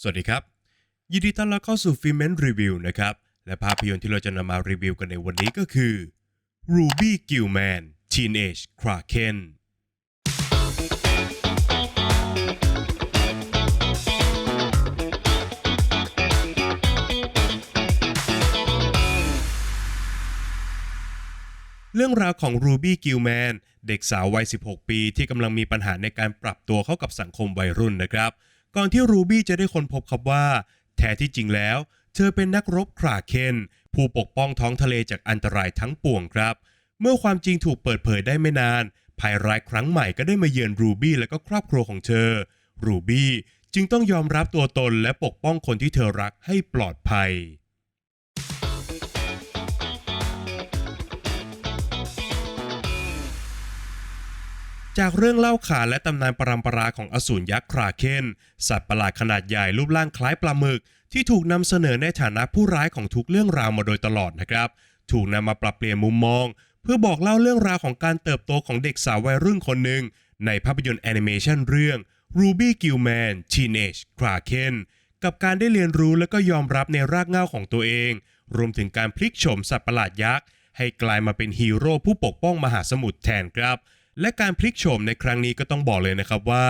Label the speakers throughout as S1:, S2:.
S1: สวัสดีครับ ยินดีต้อนรับเข้าสู่ฟิเมนรีวิวนะครับ และภาพยนตร์ที่เราจะนำมารีวิวกันในวันนี้ก็คือ Ruby Gillman Teenage Kraken เรื่องราวของ Ruby Gillman เด็กสาววัย 16 ปีที่กำลังมีปัญหาในการปรับตัวเข้ากับสังคมวัยรุ่นนะครับ ก่อนที่รูบี้จะได้ค้นพบครับว่า แท้ที่จริงแล้ว เธอเป็นนักรบคราเคน ผู้ปกป้องท้องทะเลจากอันตรายทั้งปวงครับ เมื่อความจริงถูกเปิดเผยได้ไม่นาน ภัยร้ายครั้งใหม่ก็ได้มาเยือนรูบี้และก็ครอบครัวของเธอ รูบี้จึงต้องยอมรับตัวตนและปกป้องคนที่เธอรักให้ปลอดภัย จากเรื่องเล่าขานและตำนานปรำปราของอสูรยักษ์คราเคนสัตว์ประหลาดขนาดใหญ่รูปร่างคล้ายปลาหมึก ที่ถูกนำเสนอในฐานะผู้ร้ายของทุกเรื่องราวมาโดยตลอดนะครับ ถูกนำมาปรับเปลี่ยนมุมมอง เพื่อบอกเล่าเรื่องราวของการเติบโตของเด็กสาววัยรุ่นคนหนึ่ง ในภาพยนตร์แอนิเมชันเรื่อง Ruby Gilman Teenage Kraken กับการได้เรียนรู้และก็ยอมรับในรากเหง้าของตัวเอง รวมถึงการพลิกโฉมสัตว์ประหลาดยักษ์ให้กลายมาเป็นฮีโร่ผู้ปกป้องมหาสมุทรแทนครับ และการพลิกโฉมในครั้งนี้ก็ต้องบอกเลยนะครับว่า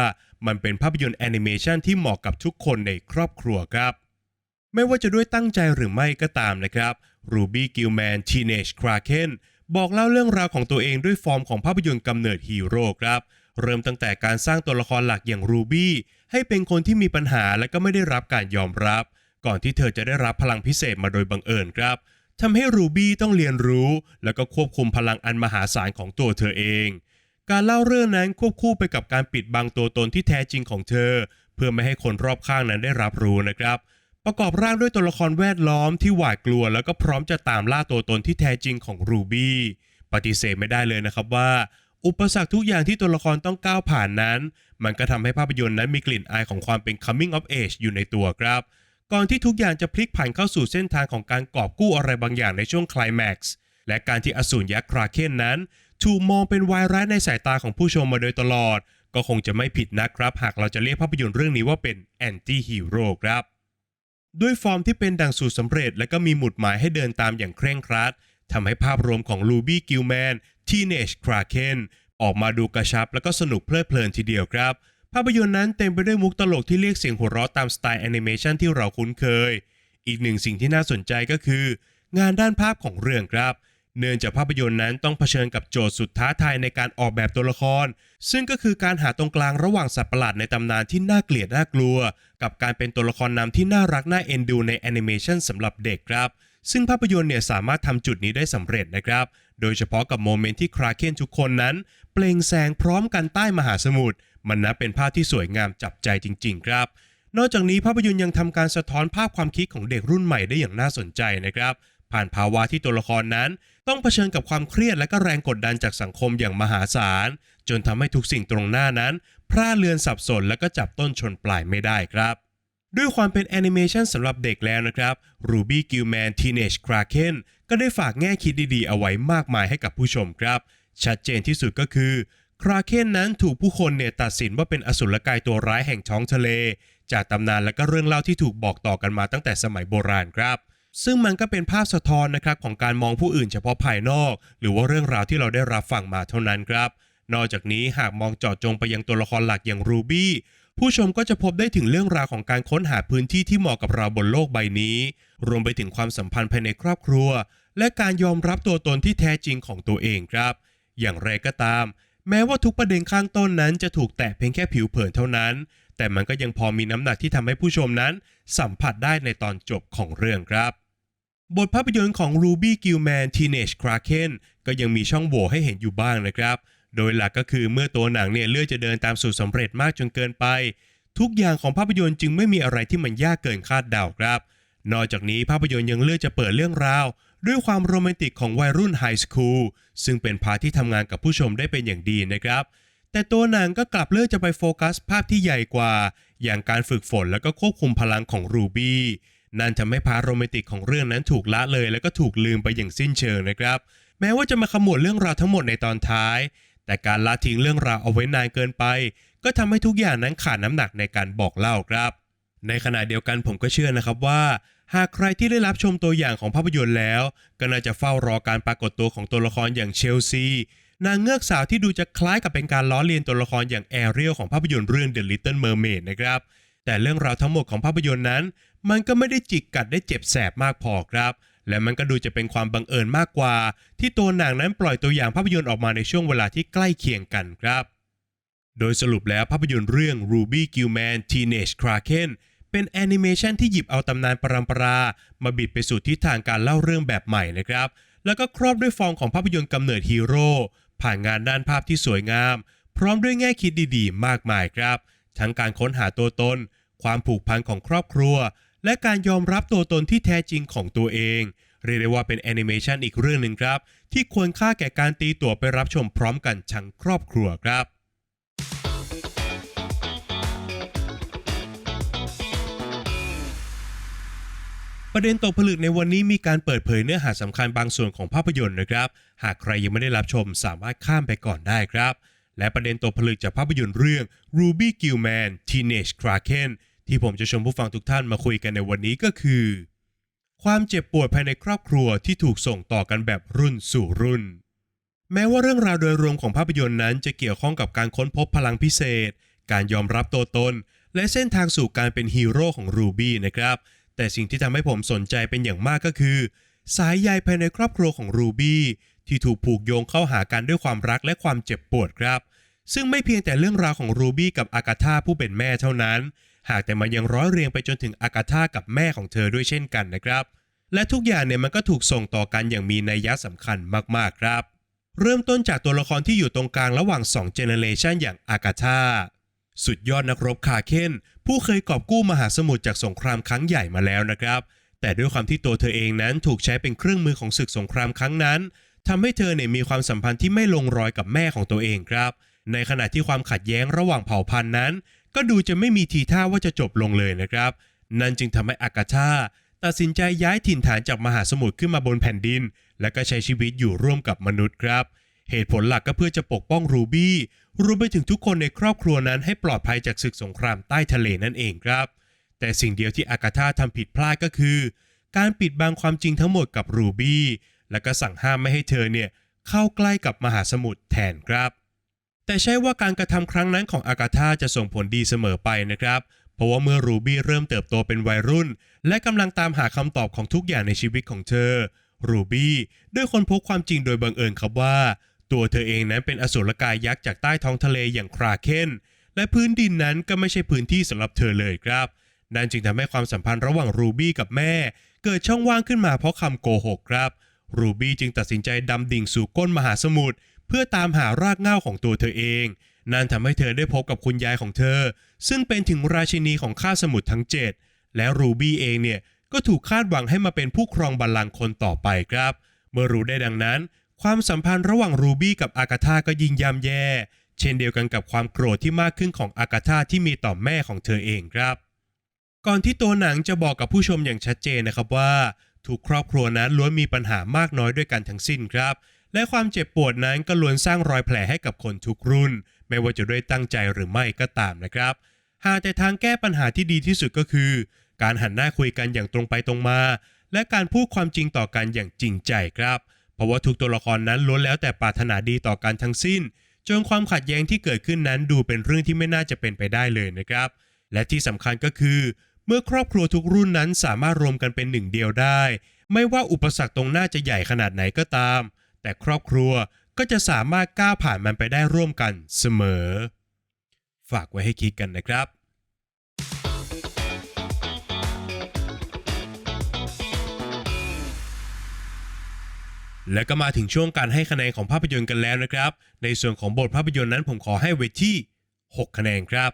S1: มันเป็นภาพยนตร์แอนิเมชันที่เหมาะกับทุกคนในครอบครัวครับ ไม่ว่าจะด้วยตั้งใจหรือไม่ก็ตามนะครับ Ruby Gillman Teenage Kraken บอกเล่าเรื่องราวของตัวเองด้วยฟอร์มของภาพยนตร์กำเนิดฮีโร่ครับ เริ่มตั้งแต่การสร้างตัวละครหลักอย่าง Ruby ให้เป็นคนที่มีปัญหาและก็ไม่ได้รับการยอมรับ ก่อนที่เธอจะได้รับพลังพิเศษมาโดยบังเอิญครับทำให้ Ruby ต้องเรียนรู้ แล้วก็ควบคุมพลังอันมหาศาลของตัวเธอเอง การเล่าเรื่องนั้นควบคู่ไปกับการปิดบังตัวตนที่แท้จริงของเธอ เพื่อไม่ให้คนรอบข้างนั้นได้รับรู้นะครับ ประกอบร่างด้วยตัวละครแวดล้อมที่หวาดกลัว แล้วก็พร้อมจะตามล่าตัวตนที่แท้จริงของรูบี้ปฏิเสธไม่ได้เลยนะครับว่า อุปสรรคทุกอย่างที่ตัวละครต้องก้าวผ่านนั้น มันก็ทำให้ภาพยนตร์นั้นมีกลิ่นอายของความเป็น coming of age อยู่ในตัวครับ ก่อนที่ทุกอย่างจะพลิกผันเข้าสู่เส้นทางของการกอบกู้อะไรบางอย่างในช่วงคลแม็กซ์และการที่อสูรยักษ์คราเคนนั้น ถูกมองเป็นวายร้ายในสายตาของผู้ชมมาโดยตลอด ก็คงจะไม่ผิดนะครับ หากเราจะเรียกภาพยนตร์เรื่องนี้ว่าเป็นแอนตี้ฮีโร่ครับ ด้วยฟอร์มที่เป็นดังสูตรสำเร็จ และก็มีหมุดหมายให้เดินตามอย่างเคร่งครัดทำให้ภาพรวมของ Ruby Gillman Teenage Kraken ออกมาดูกระชับและก็สนุกเพลิดเพลินทีเดียวครับ ภาพยนตร์นั้นเต็มไปด้วยมุกตลกที่เรียกเสียงหัวเราะตามสไตล์แอนิเมชันที่เราคุ้นเคย อีกหนึ่งสิ่งที่น่าสนใจก็คือ งานด้านภาพของเรื่องครับ เนื่องจากภาพยนตร์นั้นต้องเผชิญกับโจทย์สุดท้าทายในการออกแบบตัวละคร ซึ่งก็คือการหาตรงกลางระหว่างสัตว์ประหลาดในตำนานที่น่าเกลียดน่ากลัว กับการเป็นตัวละครนำที่น่ารักน่าเอ็นดูในแอนิเมชันสำหรับเด็กครับ ซึ่งภาพยนตร์เนี่ยสามารถทำจุดนี้ได้สำเร็จนะครับ โดยเฉพาะกับโมเมนต์ที่คราเคนทุกคนนั้น เปล่งแสงพร้อมกันใต้มหาสมุทรมันนับเป็นภาพที่สวยงามจับใจจริง ๆ ครับนอกจากนี้ภาพยนตร์ยังทำการสะท้อนภาพความคิดของเด็กรุ่นใหม่ได้อย่างน่าสนใจนะครับ ผ่านภาวะที่ตัวละครนั้น ต้องเผชิญกับความเครียดและก็แรงกดดันจากสังคมอย่างมหาศาล จนทำให้ทุกสิ่งตรงหน้านั้นพร่าเลือนสับสนและก็จับต้นชนปลายไม่ได้ครับด้วยความเป็นแอนิเมชันสำหรับเด็กแล้วนะครับ Ruby Gillman Teenage Kraken ก็ได้ฝากแง่คิดดีๆ เอาไว้มากมายให้กับผู้ชมครับ ชัดเจนที่สุดก็คือ คราเคนนั้นถูกผู้คนเนี่ยตัดสินว่าเป็นอสุรกายตัวร้ายแห่งท้องทะเล จากตำนานและก็เรื่องเล่าที่ถูกบอกต่อกันมาตั้งแต่สมัยโบราณครับ ซึ่งมันก็เป็นภาพสะท้อนนะครับของการมองผู้อื่นเฉพาะภายนอก หรือว่าเรื่องราวที่เราได้รับฟังมาเท่านั้นครับ นอกจากนี้หากมองเจาะจงไปยังตัวละครหลักอย่างรูบี้ผู้ชมก็จะพบได้ถึงเรื่องราวของการค้นหาพื้นที่ที่เหมาะกับเราบนโลกใบนี้ รวมไปถึงความสัมพันธ์ภายในครอบครัว และการยอมรับตัวตนที่แท้จริงของตัวเองครับ อย่างไรก็ตาม แม้ว่าทุกประเด็นข้างต้นนั้นจะถูกแตะเพียงแค่ผิวเผินเท่านั้น แต่มันก็ยังพอมีน้ำหนักที่ทำให้ผู้ชมนั้น สัมผัสได้ในตอนจบของเรื่องครับ บทภาพยนตร์ของ Ruby Gillman Teenage Kraken ก็ยังมีช่องโหว่ให้เห็นอยู่บ้างนะครับ โดยหลักก็คือเมื่อตัวหนังเนี่ยเลือกจะเดินตามสูตรสำเร็จมากจนเกินไป ทุกอย่างของภาพยนตร์จึงไม่มีอะไรที่มันยากเกินคาดเดาครับ นอกจากนี้ภาพยนตร์ยังเลือกจะเปิดเรื่องราว ด้วยความโรแมนติกของวัยรุ่นไฮสคูลซึ่งเป็นพาทที่ทำงานกับผู้ชมได้เป็นอย่างดีนะครับ แต่ตัวหนังก็กลับเลือกจะไปโฟกัสภาพที่ใหญ่กว่า อย่างการฝึกฝนและก็ควบคุมพลังของรูบี้ นั่นทำให้พาร์ทโรแมนติกของเรื่องนั้นถูกละเลย และก็ถูกลืมไปอย่างสิ้นเชิงนะครับ แม้ว่าจะมาขมวดเรื่องราวทั้งหมดในตอนท้าย แต่การละทิ้งเรื่องราวเอาไว้นานเกินไป ก็ทำให้ทุกอย่างนั้นขาดน้ำหนักในการบอกเล่าครับ ในขณะเดียวกันผมก็เชื่อนะครับว่า หากใครที่ได้รับชมตัวอย่างของภาพยนตร์แล้ว ก็น่าจะเฝ้ารอการปรากฏตัวของตัวละครอย่างเชลซีนางเงือกสาวที่ดูจะคล้ายกับเป็นการล้อเลียนตัวละครอย่างแอเรียลของภาพยนตร์เรื่อง The Little Mermaid นะครับแต่เรื่องราวทั้งหมดของภาพยนตร์นั้น มันก็ไม่ได้จิกกัดได้เจ็บแสบมากพอครับ และมันก็ดูจะเป็นความบังเอิญมากกว่า ที่ตัวหนังนั้นปล่อยตัวอย่างภาพยนตร์ออกมาในช่วงเวลาที่ใกล้เคียงกันครับ โดยสรุปแล้วภาพยนตร์เรื่อง Ruby Gillman Teenage Kraken เป็นแอนิเมชันที่หยิบเอาตำนานปรำปรามาบิดไปสู่ทิศทางการเล่าเรื่องแบบใหม่นะครับ แล้วก็ครอบด้วยฟองของภาพยนตร์กำเนิดฮีโร่ผ่านงานด้านภาพที่สวยงาม พร้อมด้วยแง่คิดดีๆ มากมายครับ ทั้งการค้นหาตัวตน ความผูกพันของครอบครัว และการยอมรับตัวตนที่แท้จริงของตัวเอง เรียกได้ว่าเป็นแอนิเมชันอีกเรื่องหนึ่งครับ ที่ควรค่าแก่การตีตั๋วไปรับชมพร้อมกันทั้งครอบครัวครับประเด็นตกผลึกในวันนี้มีการเปิดเผยเนื้อหาสำคัญบางส่วนของภาพยนตร์นะครับ หากใครยังไม่ได้รับชมสามารถข้ามไปก่อนได้ครับ และประเด็นตกผลึกจากภาพยนตร์เรื่อง Ruby Gillman Teenage Kraken ที่ผมจะชวนผู้ฟังทุกท่านมาคุยกันในวันนี้ก็คือ ความเจ็บปวดภายในครอบครัวที่ถูกส่งต่อกันแบบรุ่นสู่รุ่น แม้ว่าเรื่องราวโดยรวมของภาพยนตร์นั้น จะเกี่ยวข้องกับการค้นพบพลังพิเศษ การยอมรับตัวตน และเส้นทางสู่การเป็นฮีโร่ของรูบี้นะครับ แต่สิ่งที่ทำให้ผมสนใจเป็นอย่างมากก็คือ สายใยภายในครอบครัวของรูบี้ที่ถูกผูกโยงเข้าหากันด้วยความรักและความเจ็บปวดครับ ซึ่งไม่เพียงแต่เรื่องราวของรูบี้กับอากาธาผู้เป็นแม่เท่านั้น หากแต่มันยังร้อยเรียงไปจนถึงอากาธากับแม่ของเธอด้วยเช่นกันนะครับ และทุกอย่างเนี่ยมันก็ถูกส่งต่อกันอย่างมีนัยยะสำคัญมากๆครับ เริ่มต้นจากตัวละครที่อยู่ตรงกลางระหว่าง2เจเนเรชันอย่างอากาธาสุดยอดนักรบคาเคนผู้เคยกอบกู้มหาสมุทรจากสงครามครั้งใหญ่มาแล้วนะครับ แต่ด้วยความที่ตัวเธอเองนั้นถูกใช้เป็นเครื่องมือของศึกสงครามครั้งนั้นทำให้เธอเนี่ยมีความสัมพันธ์ที่ไม่ลงรอยกับแม่ของตัวเองครับ ในขณะที่ความขัดแย้งระหว่างเผ่าพันธุ์นั้น ก็ดูจะไม่มีทีท่าว่าจะจบลงเลยนะครับ นั่นจึงทำให้อากาธาตัดสินใจย้ายถิ่นฐานจากมหาสมุทรขึ้นมาบนแผ่นดิน และก็ใช้ชีวิตอยู่ร่วมกับมนุษย์ครับ เหตุผลหลักก็เพื่อจะปกป้องรูบี้รวมไปถึงทุกคนในครอบครัวนั้นให้ปลอดภัยจากศึกสงครามใต้ทะเลนั่นเองครับ แต่สิ่งเดียวที่อากาธาทำผิดพลาดก็คือ การปิดบังความจริงทั้งหมดกับรูบี้และก็สั่งห้ามไม่ให้เธอเนี่ยเข้าใกล้กับมหาสมุทรแทนครับ แต่ใช่ว่าการกระทำครั้งนั้นของอากาธาจะส่งผลดีเสมอไปนะครับ เพราะว่าเมื่อรูบี้เริ่มเติบโตเป็นวัยรุ่น และกำลังตามหาคำตอบของทุกอย่างในชีวิตของเธอ รูบี้ได้ค้นพบความจริงโดยบังเอิญครับว่า ตัวเธอเองนั้นเป็นอสุรกายยักษ์จากใต้ท้องทะเลอย่างคราเคนและพื้นดินนั้นก็ไม่ใช่พื้นที่สำหรับเธอเลยครับ นั่นจึงทำให้ความสัมพันธ์ระหว่างรูบี้กับแม่ เกิดช่องว่างขึ้นมาเพราะคำโกหกครับ รูบี้จึงตัดสินใจดำดิ่งสู่ก้นมหาสมุทร พื่อตามหารากเหง้าของตัวเธอเอง นั่นทำให้เธอได้พบกับคุณยายของเธอ ซึ่งเป็นถึงราชินีของข้าสมุทรทั้ง 7 และรูบี้เองเนี่ยก็ถูกคาดหวังให้มาเป็นผู้ครองบัลลังก์คนต่อไปครับ เมื่อรู้ได้ดังนั้น ความสัมพันธ์ระหว่างรูบี้กับอากาธาก็ยิ่งย่ำแย่ เช่นเดียวกันกับความโกรธที่มากขึ้นของอากาธาที่มีต่อแม่ของเธอเองครับ ก่อนที่ตัวหนังจะบอกกับผู้ชมอย่างชัดเจนนะครับว่าทุกครอบครัวนั้นล้วนมีปัญหามากน้อยด้วยกันทั้งสิ้นครับ และความเจ็บปวดนั้นก็ล้วนสร้างรอยแผลให้กับคนทุกรุ่น ไม่ว่าจะด้วยตั้งใจหรือไม่ก็ตามนะครับหากแต่ทางแก้ปัญหาที่ดีที่สุดก็คือ การหันหน้าคุยกันอย่างตรงไปตรงมา และการพูดความจริงต่อกันอย่างจริงใจครับ เพราะว่าทุกตัวละครนั้นล้วนแล้วแต่ปรารถนาดีต่อกันทั้งสิ้น จนความขัดแย้งที่เกิดขึ้นนั้นดูเป็นเรื่องที่ไม่น่าจะเป็นไปได้เลยนะครับ และที่สำคัญก็คือ เมื่อครอบครัวทุกรุ่นนั้นสามารถรวมกันเป็นหนึ่งเดียวได้ ไม่ว่าอุปสรรคตรงหน้าจะใหญ่ขนาดไหนก็ตาม แต่ครอบครัวก็จะสามารถก้าวผ่านมันไปได้ร่วมกันเสมอ ฝากไว้ให้คิดกันนะครับและก็มาถึงช่วงการให้คะแนนของภาพยนตร์กันแล้วนะครับ ในส่วนของบทภาพยนตร์นั้นผมขอให้ไว้ที่ 6 คะแนนครับ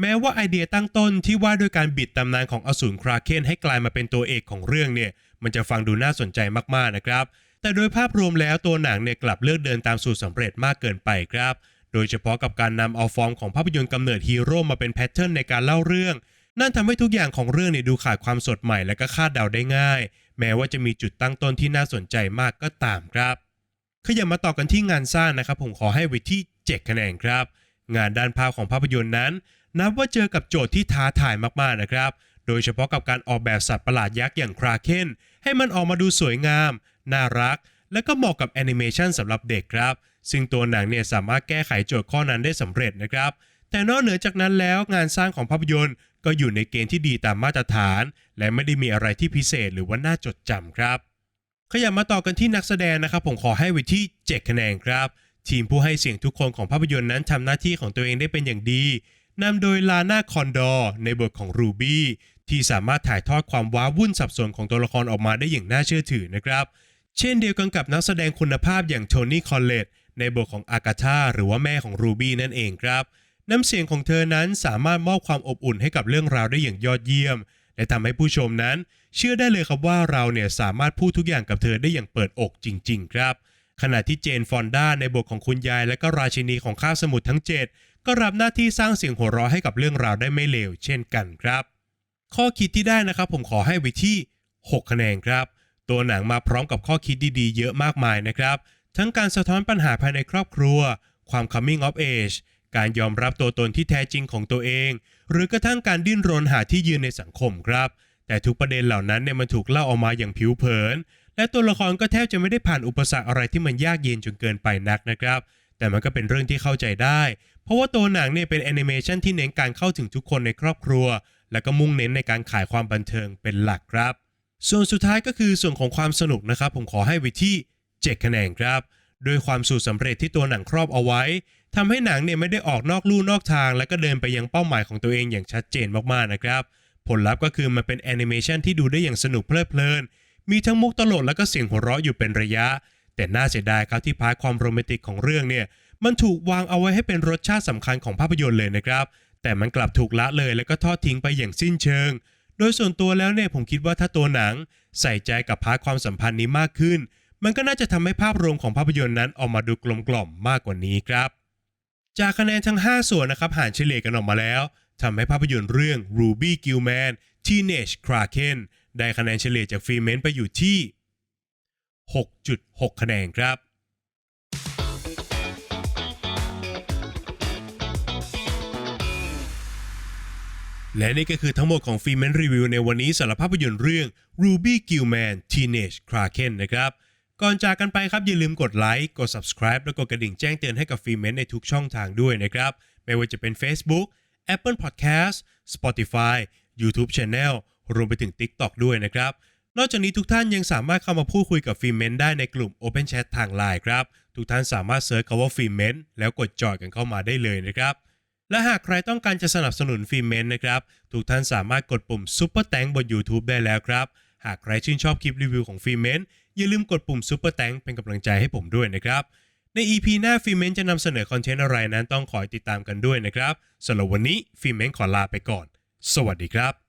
S1: แม้ว่าไอเดียตั้งต้นที่ว่าด้วยการบิดตำนานของอสูรคราเคนให้กลายมาเป็นตัวเอกของเรื่องเนี่ย มันจะฟังดูน่าสนใจมากๆนะครับ แต่โดยภาพรวมแล้วตัวหนังเนี่ยกลับเลือกเดินตามสูตรสำเร็จมากเกินไปครับ โดยเฉพาะกับการนำเอาฟอร์มของภาพยนตร์กำเนิดฮีโร่มาเป็นแพทเทิร์นในการเล่าเรื่อง นั่นทำให้ทุกอย่างของเรื่องเนี่ยดูขาดความสดใหม่และก็คาดเดาได้ง่าย แม้ว่าจะมีจุดตั้งต้นที่น่าสนใจมากก็ตามครับขยับมาต่อกันที่งานสร้างนะครับ ผมขอให้ไว้ที่7คะแนนครับ งานด้านภาพของภาพยนตร์นั้น นับว่าเจอกับโจทย์ที่ท้าทายมากๆนะครับ โดยเฉพาะกับการออกแบบสัตว์ประหลาดยักษ์อย่างคราเคนให้มันออกมาดูสวยงาม น่ารัก และก็เหมาะกับแอนิเมชันสำหรับเด็กครับ ซึ่งตัวหนังเนี่ยสามารถแก้ไขโจทย์ข้อนั้นได้สำเร็จนะครับ แต่นอกเหนือจากนั้นแล้วงานสร้างของภาพยนตร์ ก็อยู่ในเกณฑ์ที่ดีตามมาตรฐาน และไม่ได้มีอะไรที่พิเศษหรือว่าน่าจดจำครับ ขยับมาต่อกันที่นักแสดงนะครับ ผมขอให้ไว้ที่ 7 คะแนนครับ ทีมผู้ให้เสียงทุกคนของภาพยนตร์นั้นทำหน้าที่ของตัวเองได้เป็นอย่างดีนำโดยลาน่าคอนดอร์ในบทของรูบี้ที่สามารถถ่ายทอดความว้าวุ่นสับสนของตัวละครออกมาได้อย่างน่าเชื่อถือนะครับ เช่นเดียวกันกับนักแสดงคุณภาพอย่างโทนี่คอลเลตในบทของอากาธาหรือว่าแม่ของรูบี้นั่นเองครับ น้ำเสียงของเธอนั้นสามารถมอบความอบอุ่นให้กับเรื่องราวได้อย่างยอดเยี่ยม และทำให้ผู้ชมนั้น เชื่อได้เลยครับว่าเราเนี่ยสามารถพูดทุกอย่างกับเธอได้อย่างเปิดอกจริง ๆ ครับ ขณะที่เจนฟอนด้าในบทของคุณยายและก็ราชินีของข้าวสมุทรทั้ง 7 ก็รับหน้าที่สร้างเสียงหัวเราะให้กับเรื่องราวได้ไม่เลวเช่นกันครับ ข้อคิดที่ได้นะครับผมขอให้ไว้ที่ 6 คะแนนครับ ตัวหนังมาพร้อมกับข้อคิดดีๆ เยอะมากมายนะครับ ทั้งการสะท้อนปัญหาภายในครอบครัว ความ coming of age การยอมรับตัวตนที่แท้จริงของตัวเอง หรือกระทั่งการดิ้นรนหาที่ยืนในสังคมครับ แต่ทุกประเด็นเหล่านั้นเนี่ยมันถูกเล่าออกมาอย่างผิวเผิน และตัวละครก็แทบจะไม่ได้ผ่านอุปสรรคอะไรที่มันยากเย็นจนเกินไปนักนะครับ แต่มันก็เป็นเรื่องที่เข้าใจได้ เพราะว่าตัวหนังเนี่ยเป็นแอนิเมชันที่เน้นการเข้าถึงทุกคนในครอบครัว และก็มุ่งเน้นในการขายความบันเทิงเป็นหลักครับ ส่วนสุดท้ายก็คือส่วนของความสนุกนะครับผมขอให้ไว้ที่ 7 คะแนนครับโดยความสูตรสำเร็จที่ตัวหนังครอบเอาไว้ทำให้หนังเนี่ยไม่ได้ออกนอกลู่นอกทาง และก็เดินไปยังเป้าหมายของตัวเองอย่างชัดเจนมากๆนะครับ ผลลัพธ์ก็คือมันเป็นแอนิเมชันที่ดูได้อย่างสนุกเพลิดเพลิน มีทั้งมุกตลกและก็เสียงหัวเราะอยู่เป็นระยะ แต่น่าเสียดายครับที่พาร์ทความโรแมนติกของเรื่องเนี่ยมันถูกวางเอาไว้ให้เป็นรสชาติสำคัญของภาพยนตร์เลยนะครับ แต่มันกลับถูกละเลยและก็ทอดทิ้งไปอย่างสิ้นเชิง โดยส่วนตัวแล้วเนี่ยผมคิดว่าถ้าตัวหนัง ใส่ใจกับพาร์ทความสัมพันธ์นี้มากขึ้น มันก็น่าจะทำให้ภาพรวมของภาพยนตร์นั้นออกมาดูกลมกล่อมมากกว่านี้ครับ จากคะแนนทั้ง 5 ส่วนนะครับหารเฉลี่ยกันออกมาแล้วทำให้ภาพยนตร์เรื่อง Ruby Gillman Teenage Kraken ได้คะแนนเฉลี่ยจากฟรีเมนต์ไปอยู่ที่ 6.6 คะแนนครับ และนี่ก็คือทั้งหมดของฟิเมนรีวิวในวันนี้สำหรับภาพยนตร์เรื่อง Ruby Gillman Teenage Kraken นะครับก่อนจากกันไปครับอย่าลืมกดไลค์กด subscribe และกดกระดิ่งแจ้งเตือนให้กับฟิเมนในทุกช่องทางด้วยนะครับ ไม่ว่าจะเป็น Facebook Apple Podcast Spotify YouTube Channel รวมไปถึง TikTok ด้วยนะครับ นอกจากนี้ทุกท่านยังสามารถเข้ามาพูดคุยกับฟิเมนได้ในกลุ่ม Open Chat ทาง Line ครับ ทุกท่านสามารถเซิร์ชคำว่าฟิเมนแล้วกดจอยกันเข้ามาได้เลยนะครับ และหากใครต้องการจะสนับสนุนฟิเมนนะครับ ทุกท่านสามารถกดปุ่มซ u เปอร์แตงบน YouTube ได้แล้วครับ หากใครชื่นชอบคลิปรีวิวของฟิเมนอย่าลืมกดปุ่มซ u เปอร์แตงเป็นกำลังใจให้ผมด้วยนะครับ ใน EP หน้าฟิเมนจะนำเสนอคอนเทนต์อะไรนั้นต้องคอยติดตามกันด้วยนะครับสำหรับวันนี้ฟิเมนขอลาไปก่อน สวัสดีครับ